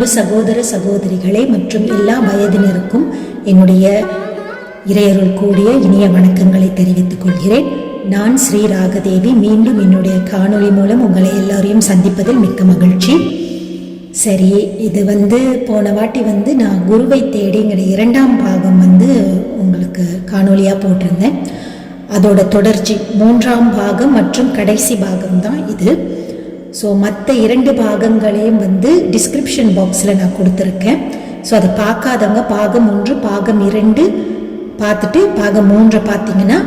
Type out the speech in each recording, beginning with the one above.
அன்பு சகோதர சகோதரிகளே மற்றும் எல்லா வயதினருக்கும் என்னுடைய இறையருள் கூடிய இனிய வணக்கங்களை தெரிவித்துக் கொள்கிறேன். நான் ஸ்ரீ ராகதேவி. மீண்டும் என்னுடைய காணொளி மூலம் உங்களை எல்லாரையும் சந்திப்பதில் மிக்க மகிழ்ச்சி. சரி இது வந்து போன வாட்டி வந்து நான் குருவை தேடிங்கிற இரண்டாம் பாகம் வந்து உங்களுக்கு காணொளியாக போட்டிருந்தேன். அதோட தொடர்ச்சி மூன்றாம் பாகம் மற்றும் கடைசி பாகம் தான் இது. ஸோ மற்ற இரண்டு பாகங்களையும் வந்து டிஸ்கிரிப்ஷன் பாக்ஸில் நான் கொடுத்துருக்கேன். ஸோ அதை பார்க்காதவங்க பாகம் ஒன்று பாகம் இரண்டு பார்த்துட்டு பாகம் மூன்றை பார்த்தீங்கன்னா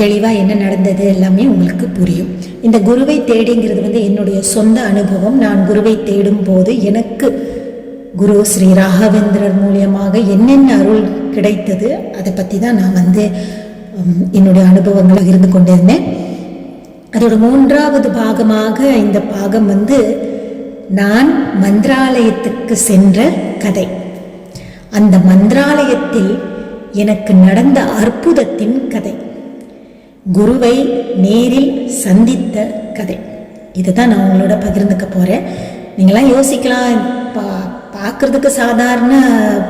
தெளிவாக என்ன நடந்தது எல்லாமே உங்களுக்கு புரியும். இந்த குருவை தேடிங்கிறது வந்து என்னுடைய சொந்த அனுபவம். நான் குருவை தேடும் போது எனக்கு குரு ஸ்ரீ ராகவேந்திரர் மூலியமாக என்னென்ன அருள் கிடைத்தது அதை பற்றி தான் நான் வந்து என்னுடைய அனுபவங்களை இருந்து கொண்டிருந்தேன். அதோட மூன்றாவது பாகமாக இந்த பாகம் வந்து நான் மந்திராலயத்துக்கு சென்ற கதை. அந்த மந்திராலயத்தில் எனக்கு நடந்த அற்புதத்தின் கதை. குருவை நேரில் சந்தித்த கதை. இதுதான் நான் உங்களோட பகிர்ந்துக்க போகிறேன் நீங்களாம் யோசிக்கலாம். பா பார்க்குறதுக்கு சாதாரண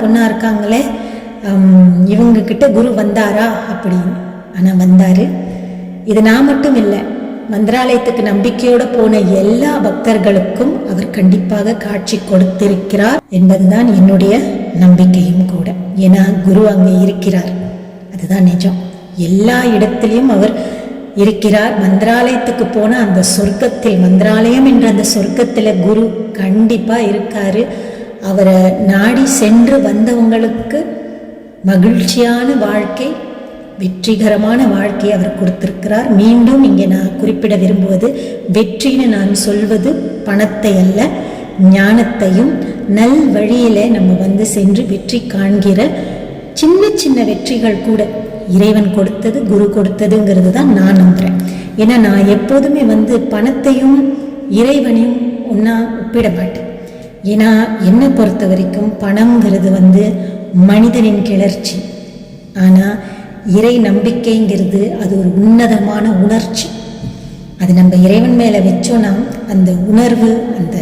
பொண்ணாக இருக்காங்களே. இவங்கக்கிட்ட குரு வந்தாரா அப்படின்னு. ஆனால் வந்தார். இது நான் மட்டும் இல்லை. மந்திராலயத்துக்கு நம்பிக்கையோட போன எல்லா பக்தர்களுக்கும் அவர் கண்டிப்பாக காட்சி கொடுத்திருக்கிறார் என்பதுதான் என்னுடைய நம்பிக்கையும் கூட. ஏன்னா குரு அங்கே இருக்கிறார். அதுதான் நிஜம். எல்லா இடத்திலையும் அவர் இருக்கிறார். மந்திராலயத்துக்கு போன அந்த சொர்க்கத்தில் மந்திராலயம் என்ற அந்த சொர்க்கத்தில் குரு கண்டிப்பாக இருக்காரு. அவரை நாடி சென்று வந்தவங்களுக்கு மகிழ்ச்சியான வாழ்க்கை வெற்றிகரமான வாழ்க்கையை அவர் கொடுத்திருக்கிறார். மீண்டும் இங்கே நான் குறிப்பிட விரும்புவது வெற்றின்னு நான் சொல்வது பணத்தை அல்ல ஞானத்தையும் நல் வழியில நம்ம வந்து சென்று வெற்றி காண்கிற சின்ன சின்ன வெற்றிகள் கூட இறைவன் கொடுத்தது குரு கொடுத்ததுங்கிறது தான் நான் நம்புகிறேன் ஏன்னா நான் எப்போதுமே வந்து பணத்தையும் இறைவனையும் ஒன்றா ஒப்பிட மாட்டேன். ஏன்னா என்னை பொறுத்த வரைக்கும் பணங்கிறது வந்து மனிதனின் கிளர்ச்சி. ஆனால் இறை நம்பிக்கைங்கிறது அது ஒரு உன்னதமான உணர்ச்சி. அது நம்ம இறைவன் மேலே வச்சோன்னா அந்த உணர்வு அந்த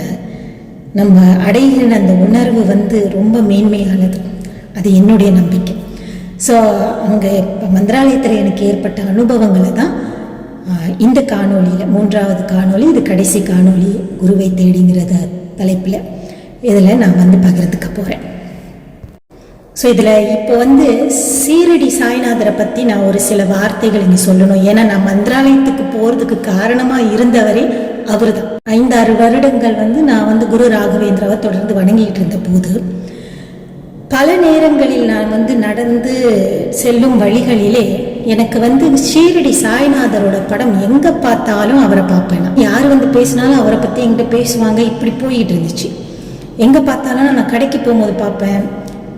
நம்ம அடைகிற அந்த உணர்வு வந்து ரொம்ப மேன்மையானது. அது என்னுடைய நம்பிக்கை. ஸோ அங்கே இப்போ மந்திராலயத்தில் எனக்கு ஏற்பட்ட அனுபவங்களை தான் இந்த காணொளியில் மூன்றாவது காணொளி இது கடைசி காணொளி குருவை தேடிங்கிறத தலைப்பில் இதில் நான் வந்து பகிர்ந்துக்க போகிறேன் ஸோ இதில் இப்போ வந்து சீரடி சாய்நாதரை பற்றி நான் ஒரு சில வார்த்தைகள் இங்கே சொல்லணும். ஏன்னா நான் மந்திராலயத்துக்கு போகிறதுக்கு காரணமாக இருந்தவரே அவர் தான் ஐந்தாறு வருடங்கள் வந்து நான் வந்து குரு ராகவேந்திராவை தொடர்ந்து வணங்கிட்டு இருந்த போது பல நேரங்களில் நான் வந்து நடந்து செல்லும் வழிகளிலே எனக்கு வந்து ஷீரடி சாய்நாதரோட படம் எங்கே பார்த்தாலும் அவரை பார்ப்பேன் நான். யார் வந்து பேசினாலும் அவரை பற்றி என்கிட்ட பேசுவாங்க. இப்படி போயிட்டு இருந்துச்சு. எங்கே பார்த்தாலும் நான் கடைக்கு போகும்போது பார்ப்பேன்.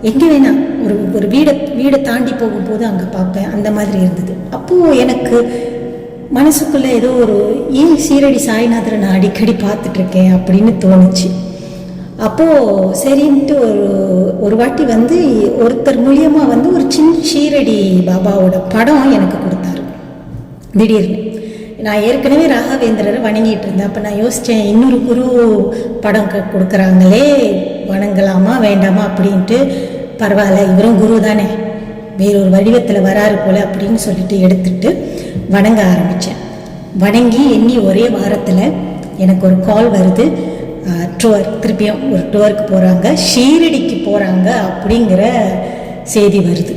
எங்கே வேணா. ஒரு ஒரு வீடை வீடை தாண்டி போகும்போது அங்கே பார்ப்பேன். அந்த மாதிரி இருந்தது. அப்போது எனக்கு மனசுக்குள்ளே ஏதோ ஒரு ஏன் சீரடி சாய்நாதரை நான் அடிக்கடி பார்த்துட்ருக்கேன் அப்படின்னு தோணுச்சு. அப்போது சரின்ட்டு ஒரு ஒரு வாட்டி வந்து ஒருத்தர் மூலியமாக வந்து ஒரு சின்ன ஷீரடி பாபாவோட படம் எனக்கு கொடுத்தாரு. திடீர்னு. நான் ஏற்கனவே ராகவேந்திரரை வணங்கிட்டு இருந்தேன். அப்போ நான் யோசித்தேன் இன்னொரு குரு படம் க- கொடுக்குறாங்களே. வணங்கலாமா வேண்டாமா அப்படின்ட்டு பரவாயில்ல இவரும் குரு தானே வேறொரு வடிவத்தில் வராரு போல அப்படின்னு சொல்லிட்டு எடுத்துட்டு வணங்க ஆரம்பித்தேன் வணங்கி எண்ணி ஒரே வாரத்தில் எனக்கு ஒரு கால் வருது. டூர் திருப்பியும் ஒரு டூருக்கு போகிறாங்க ஷீரடிக்கு போகிறாங்க அப்படிங்கிற செய்தி வருது.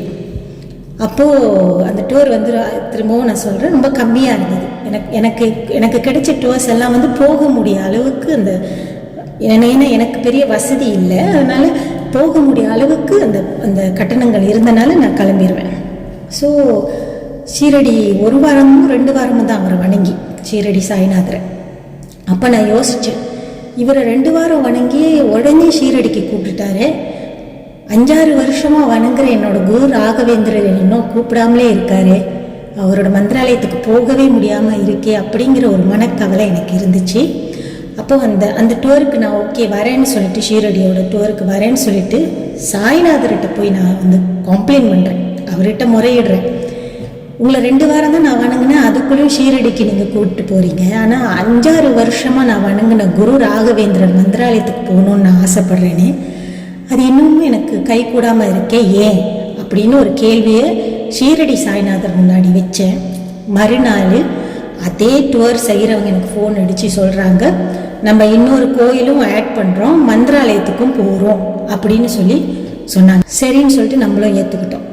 அப்போது அந்த டூர் வந்து திரும்பவும் நான் சொல்கிறேன் ரொம்ப கம்மியாக இருந்தது. எனக்கு எனக்கு எனக்கு கிடைச்ச டூர்ஸ் எல்லாம் வந்து போக முடிய அளவுக்கு அந்த ஏன்னா எனக்கு பெரிய வசதி இல்லை. அதனால் போக முடிய அளவுக்கு அந்த அந்த கட்டணங்கள் இருந்தனால நான் கிளம்பிடுவேன் ஸோ ஷீரடி ஒரு வாரமும் ரெண்டு வாரமும் தான் அவரை வணங்கி ஷீரடி சாய்நாதரை. அப்போ நான் யோசித்தேன் இவரை ரெண்டு வாரம் வணங்கி உடனே ஷீரடிக்கு கூப்பிட்டுட்டாரு. அஞ்சாறு வருஷமாக வணங்குற என்னோட குரு ராகவேந்திரர் இன்னும் கூப்பிடாமலே இருக்காரு. அவரோட மந்திராலயத்துக்கு போகவே முடியாமல் இருக்கே அப்படிங்கிற ஒரு மனக்கவலை எனக்கு இருந்துச்சு. அப்போ அந்த அந்த டூருக்கு நான் ஓகே வரேன்னு சொல்லிட்டு ஷீரடியோட டூருக்கு வரேன்னு சொல்லிட்டு சாய்நாதர்கிட்ட போய் நான் வந்து கம்ப்ளைண்ட் பண்ணுறேன் அவர்கிட்ட முறையிடுறேன். உங்களை ரெண்டு வாரம் தான் நான் வணங்கினேன். அதுக்குள்ளேயும் ஷீரடிக்கு நீங்கள் கூப்பிட்டு போகிறீங்க ஆனால் அஞ்சாறு வருஷமாக நான் வணங்கின குரு ராகவேந்திரன் மந்திராலயத்துக்கு போகணுன்னு நான் ஆசைப்பட்றேனே. அது இன்னமும் எனக்கு கை கூடாமல் இருக்கே ஏன்? அப்படின்னு ஒரு கேள்வியை ஷீரடி சாய்நாதர் முன்னாடி வச்சேன். மறுநாள் அதே டூர் செய்கிறவங்க எனக்கு ஃபோன் அடித்து சொல்கிறாங்க நம்ம இன்னொரு கோயிலும் ஆட் பண்ணுறோம் மந்திராலயத்துக்கும் போகிறோம் அப்படின்னு சொல்லி சொன்னாங்க. சரின்னு சொல்லிட்டு நம்மளும் ஏற்றுக்கிட்டோம்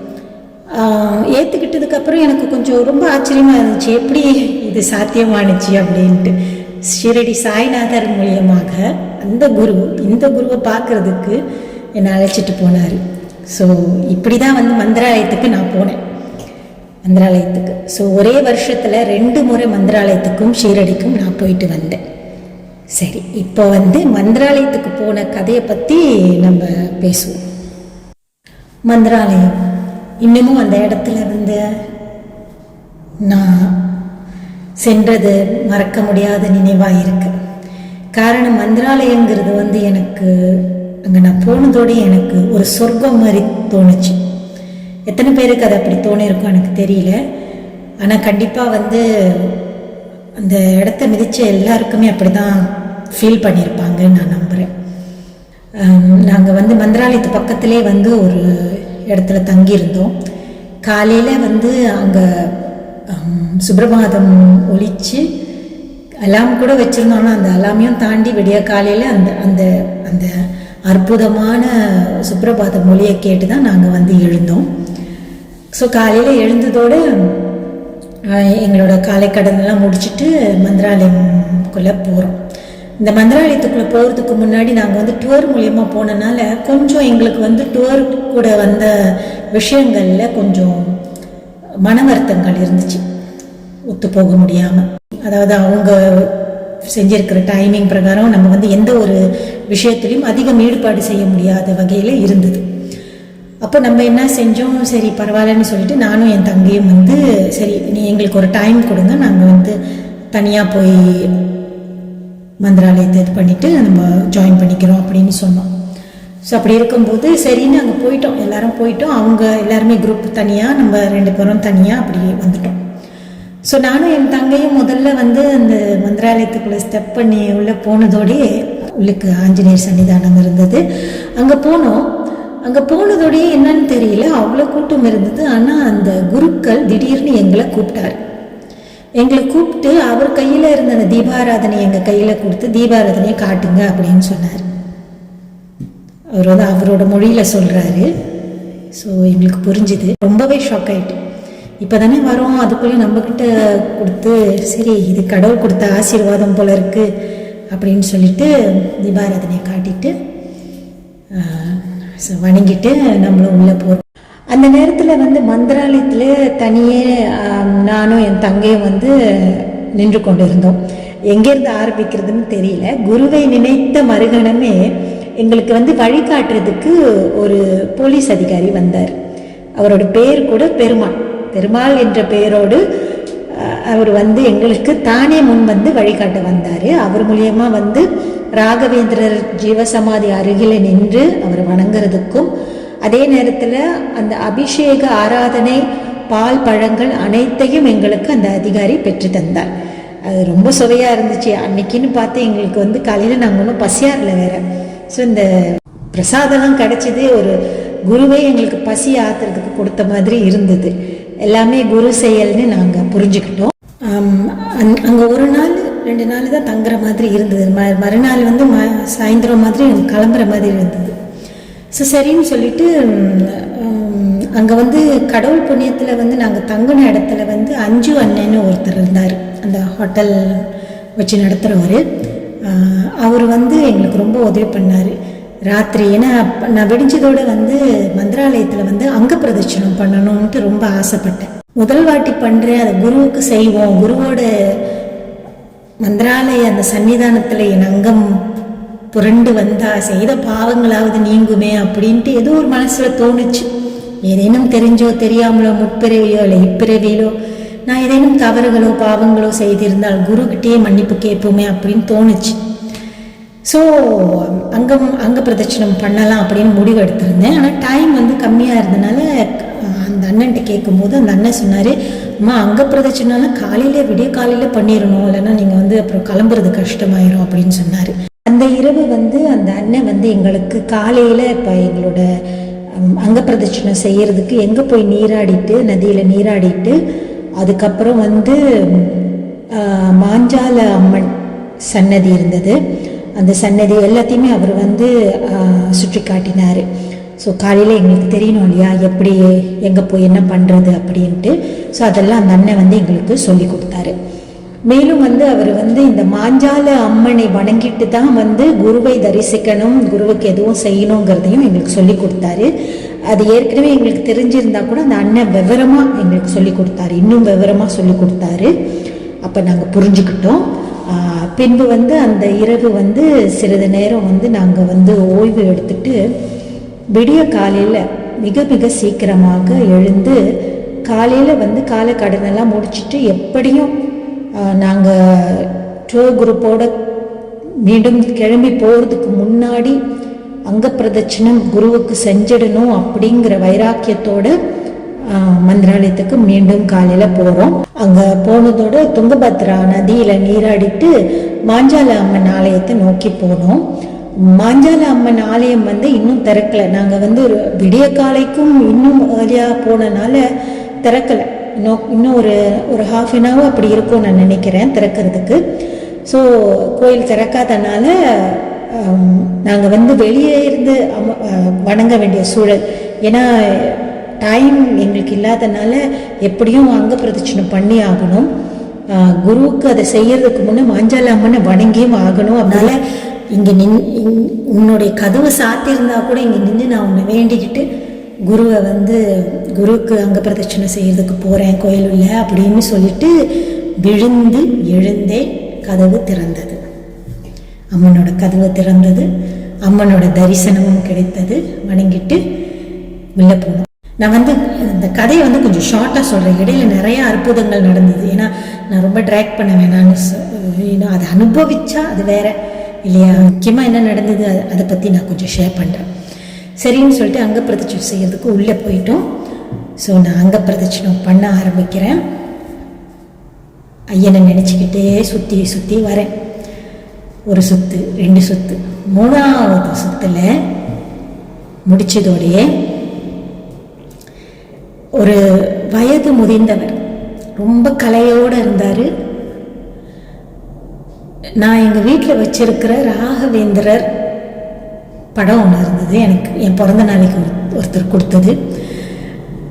ஏற்றுக்கிட்டதுக்கப்புறம் எனக்கு கொஞ்சம் ரொம்ப ஆச்சரியமாக இருந்துச்சு. எப்படி இது சாத்தியமானுச்சு அப்படின்ட்டு. ஷிரடி சாய்நாதர் மூலியமாக அந்த குரு இந்த குருவை பார்க்குறதுக்கு என்னை அழைச்சிட்டு போனார். ஸோ இப்படி தான் வந்து மந்திராலயத்துக்கு நான் போனேன். மந்திராலயத்துக்கு. ஸோ ஒரே வருஷத்தில் ரெண்டு முறை மந்திராலயத்துக்கும் ஷீரடிக்கும் நான் போயிட்டு வந்தேன். சரி இப்போ வந்து மந்திராலயத்துக்கு போன கதையை பற்றி நம்ம பேசுவோம். மந்திராலயம். இன்னமும் அந்த இடத்துல வந்து நான் சென்றது மறக்க முடியாத நினைவாக இருக்கு. காரணம் மந்திராலயங்கிறது வந்து எனக்கு அங்கே நான் போனதோடு எனக்கு ஒரு சொர்க்கம் மாதிரி தோணுச்சு. எத்தனை பேருக்கு அது அப்படி தோணிருக்கும் எனக்கு தெரியல. ஆனால் கண்டிப்பாக வந்து அந்த இடத்த மிதித்த எல்லாருக்குமே அப்படி தான் ஃபீல் பண்ணியிருப்பாங்கன்னு நான் நம்புகிறேன் நாங்கள் வந்து மந்திராலயத்து பக்கத்திலே வந்து ஒரு இடத்துல தங்கியிருந்தோம். காலையில் வந்து அங்கே சுப்பிரபாதம் ஒழித்து அலாம் கூட வச்சுருந்தோம்னா அந்த அலாமையும் தாண்டி விடிய காலையில் அந்த அந்த அந்த அற்புதமான சுப்பிரபாத மொழியை கேட்டு தான் நாங்கள் வந்து எழுந்தோம். ஸோ காலையில் எழுந்ததோடு எங்களோட காலை கடன்லாம் முடிச்சுட்டு மந்திராலயம்குள்ளே போகிறோம் இந்த மந்திராலயத்துக்குள்ளே போகிறதுக்கு முன்னாடி நாங்கள் வந்து டூர் மூலியமாக போனனால கொஞ்சம் எங்களுக்கு வந்து டூர் கூட வந்த விஷயங்களில் கொஞ்சம் மன வருத்தங்கள் இருந்துச்சு. ஒத்து போக முடியாமல் அதாவது அவங்க செஞ்சிருக்கிற டைமிங் பிரகாரம் நம்ம வந்து எந்த ஒரு விஷயத்துலையும் அதிகம் ஈடுபாடு செய்ய முடியாத வகையில் இருந்தது. அப்போ நம்ம என்ன செஞ்சோம்? சரி பரவாயில்லன்னு சொல்லிட்டு நானும் என் தங்கையும் வந்து சரி நீ எங்களுக்கு ஒரு டைம் கொடுங்க. நாங்கள் வந்து தனியாக போய் மந்திராலயத்தை இது பண்ணிவிட்டு நம்ம ஜாயின் பண்ணிக்கிறோம் அப்படின்னு சொன்னோம். ஸோ அப்படி இருக்கும்போது சரின்னு அங்கே போயிட்டோம். எல்லாரும் போயிட்டோம். அவங்க எல்லாருமே குரூப் தனியாக நம்ம ரெண்டு பேரும் தனியாக அப்படி வந்துட்டோம். ஸோ நானும் என் தங்கையும் முதல்ல வந்து அந்த மந்திராலயத்துக்குள்ளே ஸ்டெப் பண்ணி உள்ளே போனதோடே உள்ளுக்கு ஆஞ்சநேயர் சன்னிதானம் இருந்தது. அங்கே போனோம். அங்கே போனதோடய என்னன்னு தெரியல. அவ்வளோ கூட்டம் இருந்தது. ஆனால் அந்த குருக்கள் திடீர்னு எங்களை கூப்பிட்டாரு. எங்களை கூப்பிட்டு அவர் கையில் இருந்த அந்த தீபாராதனை எங்கள் கையில் கொடுத்து தீபாராதனையை காட்டுங்க அப்படின்னு சொன்னார். அவர் வந்து அவரோட மொழியில் சொல்கிறாரு ஸோ எங்களுக்கு புரிஞ்சுது. ரொம்பவே ஷாக் ஆகிட்டு இப்போ தானே வரோம். அதுக்குள்ளே நம்மக்கிட்ட கொடுத்து சரி இது கடவுள் கொடுத்த ஆசீர்வாதம் போல இருக்குது அப்படின்னு சொல்லிட்டு தீபாராதனையை காட்டிட்டு ஸோ வணங்கிட்டு நம்மளும் உள்ளே போகிறோம் அந்த நேரத்தில் வந்து மந்திராலயத்தில் தனியே நானும் என் தங்கையும் வந்து நின்று கொண்டு இருந்தோம் எங்கேருந்து ஆரம்பிக்கிறதுன்னு தெரியல. குருவை நினைத்த மறுகணமே எங்களுக்கு வந்து வழிகாட்டுறதுக்கு ஒரு போலீஸ் அதிகாரி வந்தார். அவரோட பேர் கூட பெருமாள். பெருமாள் என்ற பெயரோடு அவர் வந்து எங்களுக்கு தானே முன் வந்து வழிகாட்ட வந்தார். அவர் மூலியமாக வந்து ராகவேந்திரர் ஜீவசமாதி அருகில் நின்று அவர் வணங்குறதுக்கும் அதே நேரத்தில் அந்த அபிஷேக ஆராதனை பால் பழங்கள் அனைத்தையும் எங்களுக்கு அந்த அதிகாரி பெற்று தந்தார். அது ரொம்ப சுவையாக இருந்துச்சு. அன்னைக்குன்னு பார்த்து எங்களுக்கு வந்து காலையில் நாங்கள் ஒன்றும் பசியாரில் வேற. ஸோ இந்த பிரசாதம் கிடச்சிது ஒரு குருவே எங்களுக்கு பசி ஆத்துறதுக்கு கொடுத்த மாதிரி இருந்தது. எல்லாமே குரு செயல்னு நாங்கள் புரிஞ்சுக்கிட்டோம். அங்கே ஒரு நாள் ரெண்டு நாள் தான் தங்குற மாதிரி இருந்தது. ம மறுநாள் வந்து ம சாயந்தரம் மாதிரி கிளம்புற மாதிரி இருந்தது. ஸோ சரின்னு சொல்லிட்டு அங்கே வந்து கடவுள் புண்ணியத்தில் வந்து நாங்கள் தங்கின இடத்துல வந்து அஞ்சு அண்ணன்னு ஒருத்தர் இருந்தார். அந்த ஹோட்டல் வச்சு நடத்துகிறவர் அவர் வந்து எங்களுக்கு ரொம்ப உதவி பண்ணார். ராத்திரி. ஏன்னா நான் விடிஞ்சதோடு வந்து மந்திராலயத்தில் வந்து அங்க பிரதட்சணம் பண்ணணும்ன்ட்டு ரொம்ப ஆசைப்பட்டேன். முதல் வாட்டி பண்ணுறேன் அதை குருவுக்கு செய்வோம். குருவோட மந்திராலய அந்த சன்னிதானத்தில் என் அங்கம் புரண்டு வந்தா செய்த பாவங்களாவது நீங்குமே அப்படின்ட்டு ஏதோ ஒரு மனசில் தோணுச்சு. ஏதேனும் தெரிஞ்சோ தெரியாமலோ முற்பிறவியோ இல்லை இப்பிறவியிலோ நான் ஏதேனும் தவறுகளோ பாவங்களோ செய்திருந்தால் குருக்கிட்டேயே மன்னிப்பு கேட்போமே அப்படின்னு தோணுச்சு. ஸோ அங்கம் அங்க பிரதட்சணம் பண்ணலாம் அப்படின்னு முடிவு எடுத்திருந்தேன் ஆனால் டைம் வந்து கம்மியாக இருந்தனால அந்த அண்ணன்ட்ட கேட்கும்போது அந்த அண்ணன் சொன்னார் அம்மா அங்கே பிரதட்சணாலும் காலையில விடிய காலையில் பண்ணிடணும் இல்லைன்னா நீங்கள் வந்து அப்புறம் கிளம்புறது கஷ்டமாயிரும் அப்படின்னு சொன்னார். அந்த இரவு வந்து அந்த அண்ணன் வந்து எங்களுக்கு காலையில் இப்போ எங்களோட அங்க பிரதட்சணம் செய்கிறதுக்கு எங்கே போய் நீராடிட்டு நதியில் நீராடிட்டு அதுக்கப்புறம் வந்து மாஞ்சால அம்மன் சன்னதி இருந்தது. அந்த சன்னதி எல்லாத்தையுமே அவர் வந்து சுற்றி காட்டினார். ஸோ காலையில் எங்களுக்கு தெரியணும் இல்லையா? எப்படி எங்கே போய் என்ன பண்ணுறது அப்படின்ட்டு. ஸோ அதெல்லாம் அந்த அண்ணன் வந்து எங்களுக்கு சொல்லி கொடுத்தாரு. மேலும் வந்து அவர் வந்து இந்த மாஞ்சால அம்மனை வணங்கிட்டு தான் வந்து குருவை தரிசிக்கணும் குருவுக்கு எதுவும் செய்யணுங்கிறதையும் எங்களுக்கு சொல்லி கொடுத்தாரு. அது ஏற்கனவே எங்களுக்கு தெரிஞ்சிருந்தா கூட அந்த அண்ணன் விவரமாக எங்களுக்கு சொல்லி கொடுத்தாரு. இன்னும் விவரமாக சொல்லி கொடுத்தாரு. அப்போ நாங்கள் புரிஞ்சுக்கிட்டோம். பின்பு வந்து அந்த இரவு வந்து சிறிது நேரம் வந்து நாங்கள் வந்து ஓய்வு எடுத்துட்டு விடிய காலையில் மிக மிக சீக்கிரமாக எழுந்து காலையில் வந்து காலை கடனெல்லாம் முடிச்சிட்டு எப்படியும் நாங்கள் டூர் குரூப்போட மீண்டும் கிளம்பி போகிறதுக்கு முன்னாடி அங்க பிரதட்சணம் குருவுக்கு செஞ்சிடணும் அப்படிங்கிற வைராக்கியத்தோடு மந்திராலயத்துக்கு மீண்டும் காலையில் போகிறோம் அங்கே போனதோட துங்கபத்ரா நதியில் நீராடிட்டு மாஞ்சால அம்மன் ஆலயத்தை நோக்கி போனோம். மாஞ்சால அம்மன் ஆலயம் வந்து இன்னும் திறக்கல. நாங்கள் வந்து ஒரு விடிய காலைக்கும் இன்னும் ஏர்லியாக போனனால திறக்கலை. இன்னும் இன்னும் ஒரு ஒரு ஹாஃப் அன் ஹவர் அப்படி இருக்கும் நான் நினைக்கிறேன் திறக்கிறதுக்கு. ஸோ கோயில் திறக்காதனால நாங்கள் வந்து வெளியே இருந்து அம்ம- வணங்க வேண்டிய சூழல். ஏன்னா டைம் எங்களுக்கு இல்லாதனால எப்படியும் அங்க பிரதட்சணம் பண்ணி ஆகணும். குருவுக்கு அதை செய்யறதுக்கு முன்னே மாஞ்சாலாமன்னு அம்மனை வணங்கியும் ஆகணும். அதனால இங்கே நின் உன்னுடைய கதவு சாத்தியிருந்தா கூட இங்கே நின்று நான் உன்னை வேண்டிக்கிட்டு குருவை வந்து குருவுக்கு அங்க பிரதட்சணை செய்யறதுக்கு போகிறேன் கோயில் உள்ள அப்படின்னு சொல்லிட்டு விழுந்து எழுந்தே கதவு திறந்தது. அம்மனோட கதவு திறந்தது. அம்மனோட தரிசனமும் கிடைத்தது. வணங்கிட்டு உள்ளே போனோம். நான் வந்து இந்த கதையை வந்து கொஞ்சம் ஷார்ட்டாக சொல்கிறேன் இடையில நிறைய அற்புதங்கள் நடந்தது. ஏன்னா நான் ரொம்ப ட்ராக் பண்ண வேணான்னு ஏன்னா அதை அனுபவிச்சா அது வேற இல்லையா? முக்கியமாக என்ன நடந்தது அதை பற்றி நான் கொஞ்சம் ஷேர் பண்ணுறேன் சரின்னு சொல்லிட்டு அங்க பிரதட்சணம் செய்யறதுக்கு உள்ளே போயிட்டோம். ஸோ நான் அங்க பிரதட்சணம் பண்ண ஆரம்பிக்கிறேன். ஐயனை நினச்சிக்கிட்டே சுற்றி சுற்றி வரேன். ஒரு சுத்து ரெண்டு சுத்து. மூணாவது சுத்துல முடிச்சதோடையே ஒரு வயது முதிர்ந்தவர். ரொம்ப கலையோடு இருந்தார். நான் எங்கள் வீட்டில் வச்சிருக்கிற ராகவேந்திரர் படம் ஒன்று இருந்தது. எனக்கு என் பிறந்த நாளைக்கு ஒருத்தர் கொடுத்தது.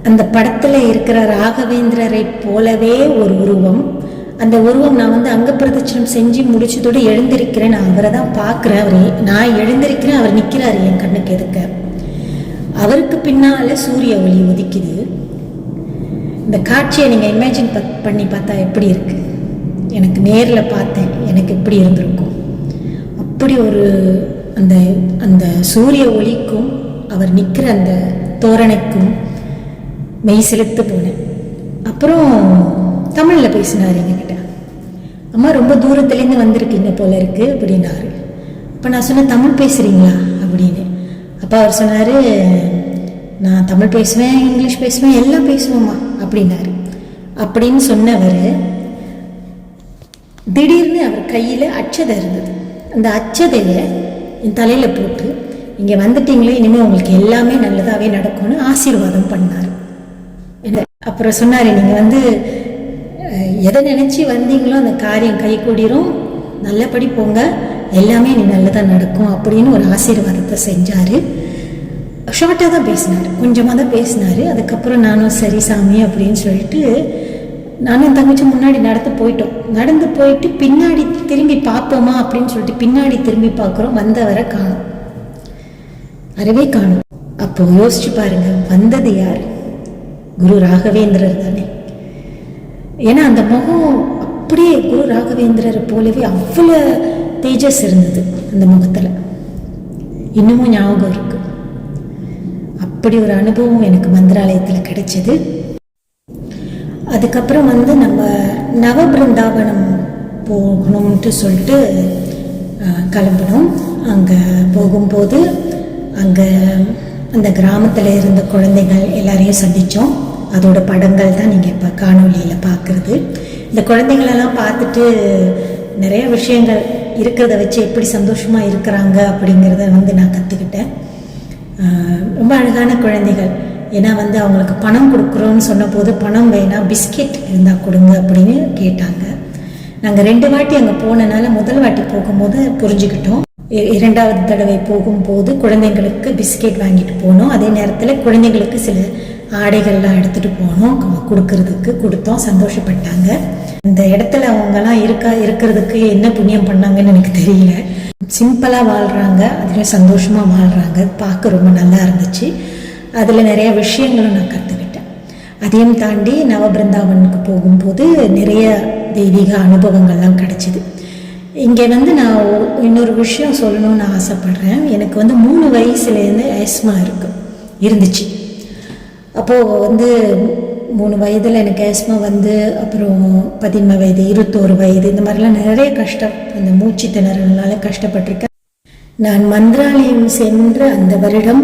அந்த படத்தில் இருக்கிற ராகவேந்திரரை போலவே ஒரு உருவம். அந்த உருவம் நான் வந்து அங்க பிரதட்சணம் செஞ்சு முடிச்சதோடு எழுந்திருக்கிறேன். நான் அவரை தான் பார்க்குறேன். அவர் நான் எழுந்திருக்கிறேன். அவர் நிற்கிறாரு என் கண்ணுக்கு எதுக்க. அவருக்கு பின்னால சூரிய ஒளி உதிக்குது. இந்த காட்சியை நீங்கள் இமேஜின் பத் பண்ணி பார்த்தா எப்படி இருக்குது எனக்கு நேரில் பார்த்தேன். எனக்கு எப்படி இருந்திருக்கும்? அப்படி ஒரு அந்த அந்த சூரிய ஒளிக்கும் அவர் நிற்கிற அந்த தோரணைக்கும் மெய் செலுத்து போனேன். அப்புறம் தமிழில் பேசினார் எங்ககிட்ட. அம்மா ரொம்ப தூரத்துலேருந்து வந்திருக்கீங்க போல இருக்குது அப்படின்னாரு. அப்போ நான் சொன்னேன் தமிழ் பேசுகிறீங்களா அப்படின்னு. அப்போ அவர் சொன்னார் நான் தமிழ் பேசுவேன் இங்கிலீஷ் பேசுவேன் எல்லாம் பேசுவேம்மா. அப்படின்னாரு. அப்படின்னு சொன்னவர் திடீர்னு அவர் கையில் அச்சதை இருந்தது. அந்த அச்சதையை என் தலையில் போட்டு இங்கே வந்துட்டீங்களே இனிமேல் உங்களுக்கு எல்லாமே நல்லதாகவே நடக்கும்னு ஆசீர்வாதம் பண்ணார். என்ன அப்புறம் சொன்னார் நீங்கள் வந்து எதை நினச்சி வந்தீங்களோ அந்த காரியம் கை கூடிரும். நல்லபடி போங்க. எல்லாமே நீ நல்லதாக நடக்கும். அப்படின்னு ஒரு ஆசீர்வாதத்தை செஞ்சார். ஷார்ட்டாக தான் பேசினார். கொஞ்சமாக தான் பேசினார். அதுக்கப்புறம் நானும் சரி சாமி அப்படின்னு சொல்லிட்டு நானும் என் தங்கச்சி முன்னாடி நடந்து போயிட்டோம். நடந்து போயிட்டு பின்னாடி திரும்பி பார்ப்போமா அப்படின்னு சொல்லிட்டு பின்னாடி திரும்பி பார்க்குறோம். வந்தவரை காணும். அறவே காணும். அப்போ யோசிச்சு பாருங்க வந்தது யார்? குரு ராகவேந்திரர் தானே. ஏன்னா அந்த முகம் அப்படியே குரு ராகவேந்திரர் போலவே அவ்வளோ தேஜஸ் இருந்தது அந்த முகத்தில். இன்னமும் ஞாபகம் இருக்கு. அப்படி ஒரு அனுபவம் எனக்கு மந்திராலயத்தில் கிடைச்சது. அதுக்கப்புறம் வந்து நம்ம நவபிருந்தாவனம் போகணும்ன்ட்டு சொல்லிட்டு கிளம்பினோம். அங்கே போகும்போது அங்கே அந்த கிராமத்தில் இருந்த குழந்தைகள் எல்லாரையும் சந்தித்தோம் அதோட படங்கள் தான் நீங்கள் இப்போ காணொலியில் பார்க்குறது இந்த குழந்தைங்களெல்லாம் பார்த்துட்டு நிறைய விஷயங்கள் இருக்கிறத வச்சு எப்படி சந்தோஷமாக இருக்கிறாங்க அப்படிங்கிறத வந்து நான் கற்றுக்கிட்டேன் ரொம்ப அழகான குழந்தைகள். ஏன்னா வந்து அவங்களுக்கு பணம் கொடுக்குறோன்னு சொன்னபோது பணம் வேணாம் பிஸ்கெட் இருந்தால் கொடுங்க அப்படின்னு கேட்டாங்க. நாங்கள் ரெண்டு வாட்டி அங்கே போனனால முதல் வாட்டி போகும்போது புரிஞ்சுக்கிட்டோம். இ- இரண்டாவது தடவை போகும்போது குழந்தைங்களுக்கு பிஸ்கெட் வாங்கிட்டு போனோம். அதே நேரத்தில் குழந்தைங்களுக்கு சில ஆடைகள்லாம் எடுத்துகிட்டு போனோம். கு- கொடுக்கறதுக்கு கொடுத்தோம். சந்தோஷப்பட்டாங்க. இந்த இடத்துல அவங்கெல்லாம் இருக்கா இருக்கிறதுக்கு என்ன புண்ணியம் பண்ணாங்கன்னு எனக்கு தெரியல. சிம்பிளாக வாழ்கிறாங்க அதில் சந்தோஷமாக வாழ்கிறாங்க பார்க்க ரொம்ப நல்லா இருந்துச்சு. அதில் நிறைய விஷயங்களும் நான் கற்றுக்கிட்டேன் அதையும் தாண்டி நவபிருந்தாவனுக்கு போகும்போது நிறைய தெய்வீக அனுபவங்கள்லாம் கிடச்சிது. இங்கே வந்து நான் இன்னொரு விஷயம் சொல்லணும்னு ஆசைப்பட்றேன். எனக்கு வந்து மூணு வயசுலேருந்து ஐஸ்மா இருக்கு. இருந்துச்சு. அப்போது வந்து மூணு வயதில் எனக்கு ஆஸ்மா வந்து அப்புறம் பதின்ம வயது இருபத்தோரு வயது இந்த மாதிரிலாம் நிறைய கஷ்டம். இந்த மூச்சு திணறல்னால கஷ்டப்பட்டிருக்கேன் நான் மந்திராலயம் சென்று அந்த வருடம்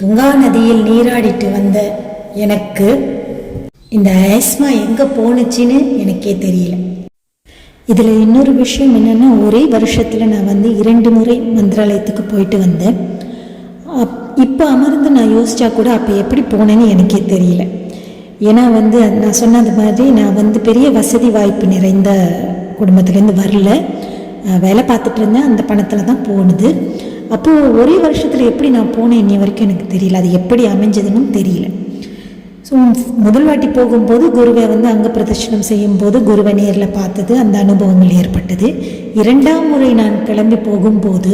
துங்கா நதியில் நீராடிட்டு வந்த எனக்கு இந்த ஆஸ்மா எங்கே போணுச்சின்னு எனக்கே தெரியல. இதில் இன்னொரு விஷயம் என்னென்னா ஒரே வருஷத்தில் நான் வந்து இரண்டு முறை மந்திராலயத்துக்கு போயிட்டு வந்தேன். அப் இப்போ அமர்ந்து நான் யோசித்தா கூட அப்போ எப்படி போனேன்னு எனக்கே தெரியல. ஏன்னா வந்து நான் சொன்னது மாதிரி நான் வந்து பெரிய வசதி வாய்ப்பு நிறைந்த குடும்பத்துலேருந்து வரல. வேலை பார்த்துட்டு இருந்தேன் அந்த பணத்தில் தான் போனது. அப்போது ஒரே வருஷத்தில் எப்படி நான் போனேன் இன்னி வரைக்கும் எனக்கு தெரியல. அது எப்படி அமைஞ்சதுன்னு தெரியல. ஸோ முதல் வாட்டி போகும்போது குருவை வந்து அங்க பிரதர்ஷனம் செய்யும்போது குருவை நேரில் பார்த்தது அந்த அனுபவங்கள் ஏற்பட்டது. இரண்டாம் முறை நான் கிளம்பி போகும்போது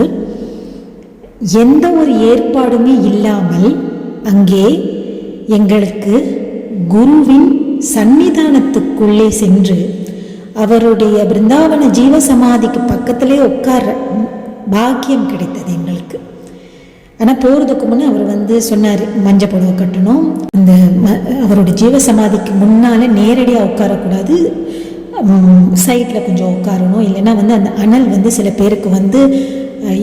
எந்த ஒரு ஏற்பாடுமே இல்லாமல் அங்கே எங்களுக்கு குருவின் சன்னிதானத்துக்குள்ளே சென்று அவருடைய பிருந்தாவன ஜீவ சமாதிக்கு பக்கத்திலே உட்கார பாக்கியம் கிடைத்தது எங்களுக்கு. ஆனால் போகிறதுக்கு முன்னே அவர் வந்து சொன்னார் மஞ்சள் புடவை கட்டணும். அந்த ம அவரோட ஜீவ சமாதிக்கு முன்னால் நேரடியாக உட்காரக்கூடாது. சைட்டில் கொஞ்சம் உட்காரணும். இல்லைன்னா வந்து அந்த அனல் வந்து சில பேருக்கு வந்து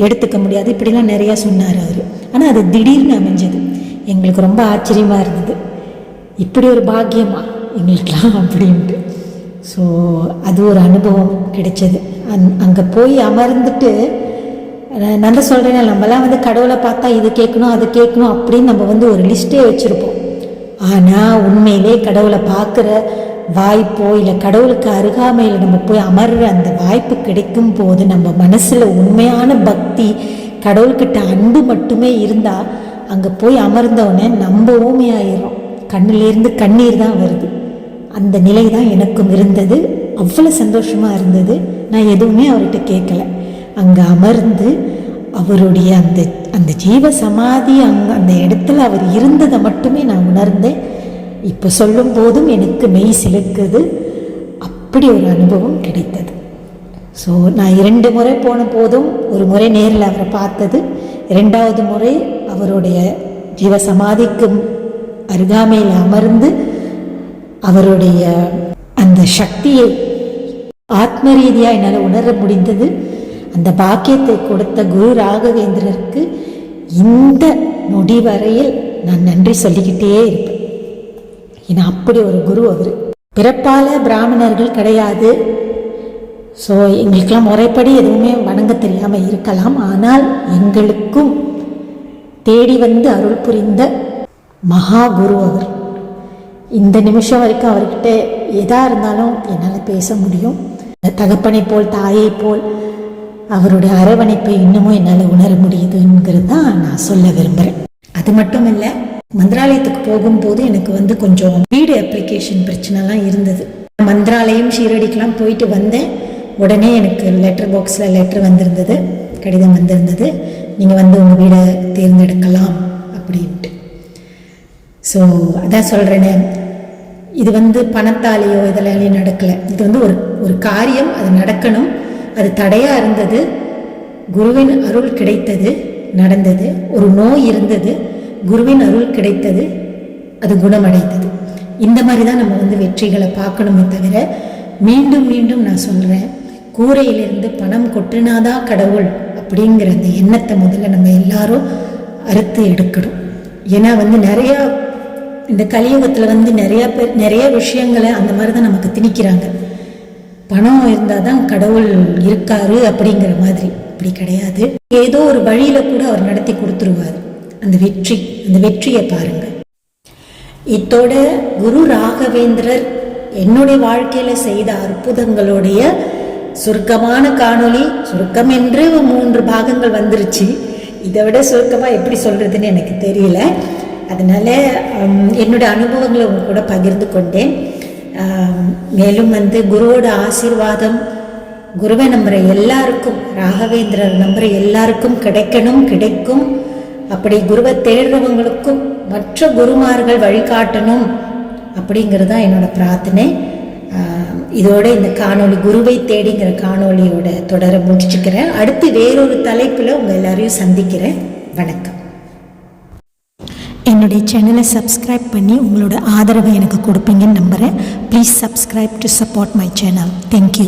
எடுத்துக்க முடியாது. இப்படிலாம் நிறையா சொன்னார் அவர். ஆனால் அது திடீர்னு அமைஞ்சது. எங்களுக்கு ரொம்ப ஆச்சரியமாக இருந்தது. இப்படி ஒரு பாக்கியமா எங்களுக்கெல்லாம் அப்படின்ட்டு. ஸோ அது ஒரு அனுபவம் கிடைச்சது. அந் அங்கே போய் அமர்ந்துட்டு நான் சொல்கிறேன் நம்மலாம் வந்து கடவுளை பார்த்தா இது கேட்கணும் அது கேட்கணும் அப்படின்னு நம்ம வந்து ஒரு லிஸ்ட்டே வச்சுருப்போம். ஆனால் உண்மையிலே கடவுளை பார்க்குற வாய்ப்போ இல்லை கடவுளுக்கு அருகாமையில் நம்ம போய் அமர்ற அந்த வாய்ப்பு கிடைக்கும் போது நம்ம மனசில் உண்மையான பக்தி கடவுள்கிட்ட அன்பு மட்டுமே இருந்தால் அங்கே போய் அமர்ந்தவுடனே நம்ம ஊமையாயிரும் கண்ணிலேருந்து கண்ணீர் தான் வருது. அந்த நிலை தான் எனக்கும் இருந்தது. அவ்வளோ சந்தோஷமாக இருந்தது. நான் எதுவுமே அவர்கிட்ட கேட்கல. அங்கே அமர்ந்து அவருடைய அந்த அந்த ஜீவ சமாதி அங்கே அந்த இடத்துல அவர் இருந்ததை மட்டுமே நான் உணர்ந்தேன். இப்போ சொல்லும் போதும் எனக்கு மெய் சிலுக்குது. அப்படி ஒரு அனுபவம் கிடைத்தது. ஸோ நான் இரண்டு முறை போன போதும் ஒரு முறை நேரில் அவரை பார்த்தது. இரண்டாவது முறை அவருடைய ஜீவ சமாதிக்கும் அருகாமையில் அமர்ந்து அவருடைய அந்த சக்தியை ஆத்ம ரீதியாக என்னால் உணர முடிந்தது. அந்த பாக்கியத்தை கொடுத்த குரு ராகவேந்திரருக்கு இந்த நொடி வரையில் நான் நன்றி சொல்லிக்கிட்டே இருப்பேன் ஏன்னா அப்படி ஒரு குரு அவர். பிறப்பால பிராமணர்கள் கிடையாது. ஸோ எங்களுக்கெல்லாம் முறைப்படி எதுவுமே வணங்க தெரியாமல் இருக்கலாம். ஆனால் எங்களுக்கும் தேடி வந்து அருள் புரிந்த மகா குரு அவர். இந்த நிமிஷம் வரைக்கும் அவர்கிட்ட எதா இருந்தாலும் என்னால் பேச முடியும். தகப்பனை போல் தாயை போல் அவருடைய அரவணைப்பை இன்னமும் என்னால் உணர முடியுதுங்கிறது தான் நான் சொல்ல விரும்புகிறேன் அது மட்டும் இல்லை மந்திராலயத்துக்கு போகும்போது எனக்கு வந்து கொஞ்சம் வீடு அப்ளிகேஷன் பிரச்சனைலாம் இருந்தது. மந்திராலயம் ஷீரடிக்கெலாம் போயிட்டு வந்தேன். உடனே எனக்கு லெட்டர் பாக்ஸில் லெட்டர் வந்திருந்தது. கடிதம் வந்திருந்தது. நீங்கள் வந்து உங்கள் வீடை தேர்ந்தெடுக்கலாம் அப்படின்ட்டு. ஸோ அதான் சொல்கிறேனே இது வந்து பணத்தாலேயோ இதனாலேயோ நடக்கலை. இது வந்து ஒரு ஒரு காரியம். அது நடக்கணும். அது தடையாக இருந்தது. குருவின் அருள் கிடைத்தது நடந்தது. ஒரு நோய் இருந்தது. குருவின் அருள் கிடைத்தது அது குணமடைந்தது. இந்த மாதிரி தான் நம்ம வந்து வெற்றிகளை பார்க்கணுமே தவிர மீண்டும் மீண்டும் நான் சொல்கிறேன் கூரையிலிருந்து பணம் கொட்டினாதான் கடவுள் அப்படிங்கிற அந்த எண்ணத்தை முதல்ல நம்ம எல்லாரும் அறுத்து எடுக்கணும். ஏன்னா வந்து நிறையா இந்த கலியுகத்தில் வந்து நிறைய பேர் நிறைய விஷயங்களை அந்த மாதிரி தான் நமக்கு திணிக்கிறாங்க. பணம் இருந்தால் தான் கடவுள் இருக்காரு அப்படிங்கிற மாதிரி. அப்படி கிடையாது. ஏதோ ஒரு வழியில கூட அவர் நடத்தி கொடுத்துருவார். அந்த வெற்றி அந்த வெற்றியை பாருங்க. இத்தோட குரு ராகவேந்திரர் என்னுடைய வாழ்க்கையில செய்த அற்புதங்களுடைய சுருக்கமான காணொளி சுருக்கம் என்று மூன்று பாகங்கள் வந்துருச்சு. இதை விட சுருக்கமாக எப்படி சொல்கிறதுன்னு எனக்கு தெரியல. அதனால் என்னுடைய அனுபவங்களை உங்க கூட பகிர்ந்து கொண்டேன். மேலும் வந்து குருவோட ஆசீர்வாதம் குருவை நம்புகிற எல்லாருக்கும் ராகவேந்திரர் நம்புகிற எல்லாருக்கும் கிடைக்கணும் கிடைக்கும். அப்படி குருவை தேடுறவங்களுக்கும் மற்ற குருமார்கள் வழிகாட்டணும் அப்படிங்கிறது தான் என்னோட பிரார்த்தனை. இதோட இந்த காணொளி குருவை தேடிங்கிற காணொளியோட தொடர முடிச்சுக்கிறேன். அடுத்து வேறொரு தலைப்பில் உங்கள் எல்லாரையும் சந்திக்கிறேன். வணக்கம். என்னுடைய சேனலை சப்ஸ்கிரைப் பண்ணி உங்களோட ஆதரவை எனக்கு கொடுப்பீங்கன்னு நம்புகிறேன் please subscribe to support my channel thank you